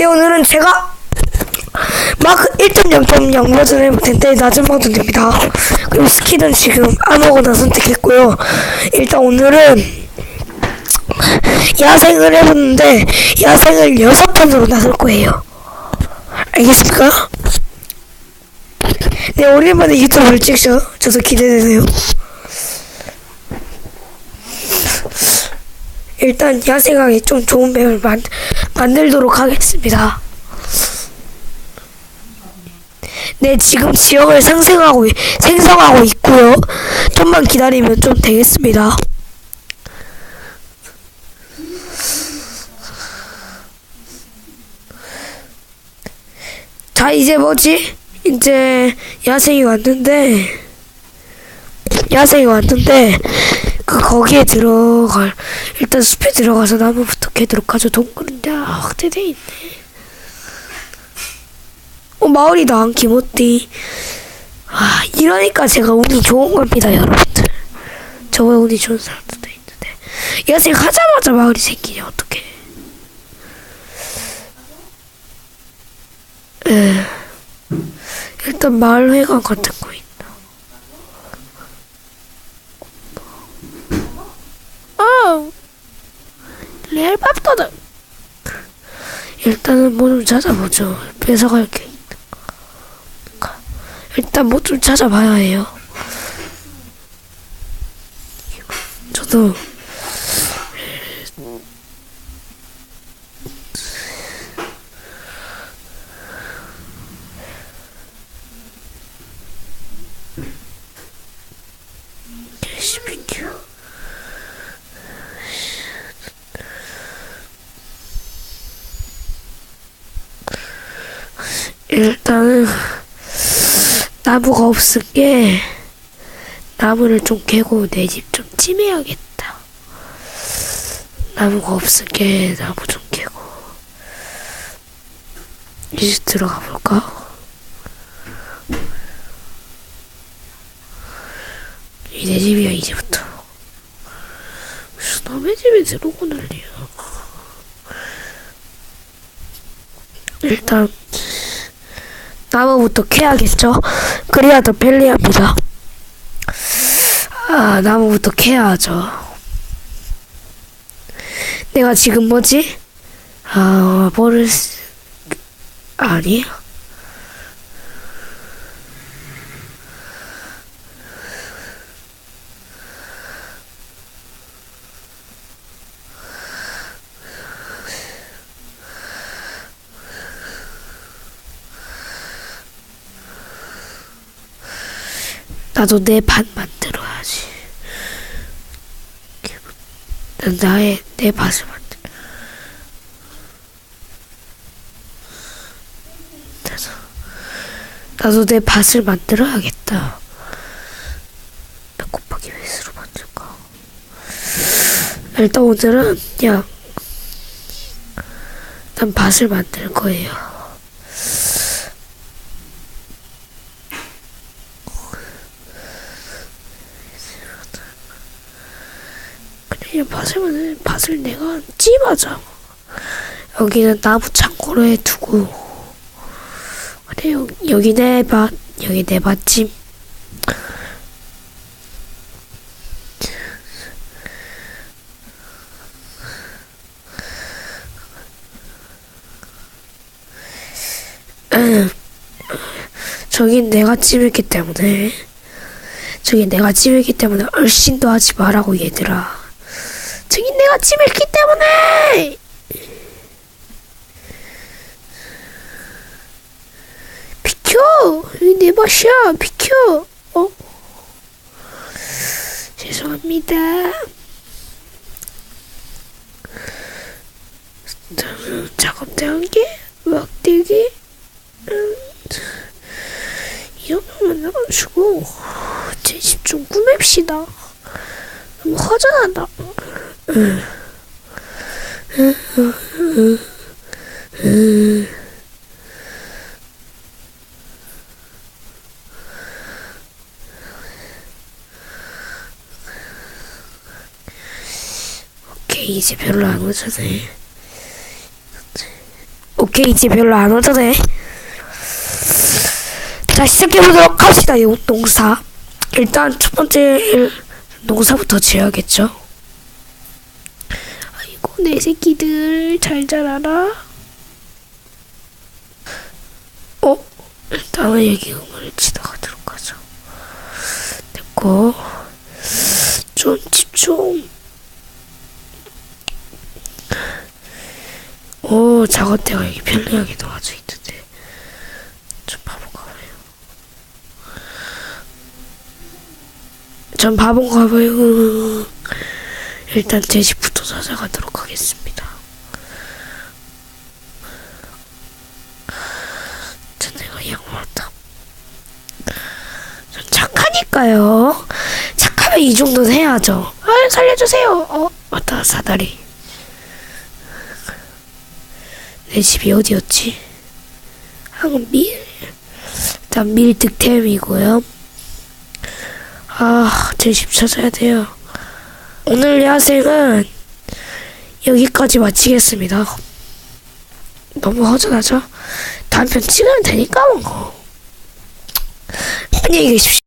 네, 오늘은 제가 마크 1.0.0 버전 해볼 텐데 낮은 방도 됩니다. 그리고 스킬은 지금 아무거나 선택했고요. 일단 오늘은 야생을 해보는데 야생을 여섯 번으로 나설 거예요. 알겠습니까? 네, 오랜만에 유튜브를 찍죠. 저도 기대되네요. 일단 야생하기 좀 좋은 맵을 만, 만들도록 하겠습니다. 네, 지금 지역을 상생하고, 있- 생성하고 있고요. 좀만 기다리면 좀 되겠습니다. 자, 이제 뭐지? 이제 야생이 왔는데, 야생이 왔는데, 그, 거기에 들어갈, 일단 숲에 들어가서 나무부터 캐도록 하죠. 동굴인데, 아, 확대돼 있네. 어, 마을이다, 안기모띠. 아, 이러니까 제가 운이 좋은 겁니다, 여러분들. 저번에 운이 좋은 사람들도 있는데. 야생 하자마자 마을이 생기냐, 어떡해. 에, 일단 마을 회관 같은 거. 어! 레알 밥도다! 일단은 뭐 좀 찾아보죠. 뺏어갈 게 있는가. 일단 뭐 좀 찾아봐야 해요. 저도 열심히 키워. 일단은 나무가 없은 게 나무를 좀 캐고 내 집 좀 찜해야겠다. 나무가 없은 게 나무 좀 캐고 이제 들어가 볼까? 이 내 집이야 이제부터. 남의 집에 들어오고 난리야. 일단 나무부터 캐야겠죠? 그래야 더 편리합니다. 아, 나무부터 캐야 하죠. 내가 지금 뭐지? 아, 뭐를, 쓰... 아니. 나도 내 반 만들어야지. 난 나의 내 밭을 만들. 나도 나도 내 밭을 만들어야겠다. 몇 곱하기 몇으로 만들까? 일단 오늘은 그냥 난 밭을 만들 거예요. 그냥 밭을 밭을 내가 찜하자. 여기는 나무 창고로 해두고 그래 여, 여기 내 밭, 여기 내 밭찜. 저긴 내가 찜했기 때문에 저기 내가 찜했기 때문에 얼씬도 하지 말라고 얘들아. 저기 내가 찜했기 때문에. 비켜. 내 맛이야 비켜. 어? 죄송합니다. 저는 작업 대한 게? 막대기 음, 이 정도만 나가지고 제집좀 꾸밉시다. 너무 허전하다 오케이 이제 별로 안 오잖아요 오케이 이제 별로 안 오더네. 자 시작해보도록 합시다 이 농사. 일단 첫 번째 농사부터 지어야겠죠 내 새끼들 잘 자라라. 어? 일단은 여기 음을 지나가도록 하죠 됐고. 좀 집중. 오 작업대가 여기 편리하게 놓아져 있는데. 좀 바본가 봐요. 전 바본가 봐요. 일단 제 집부터 찾아가도록 하겠습니다. 전 내가 양말다 전 착하니까요. 착하면 이 정도는 해야죠. 아 살려주세요. 어 맞다 사다리. 내 집이 어디였지? 항밀? 일단 밀 득템이고요. 아, 제 집 찾아야 돼요. 오늘 야생은 여기까지 마치겠습니다. 너무 허전하죠? 다음 편 찍으면 되니까 뭐. 안녕히 계십시오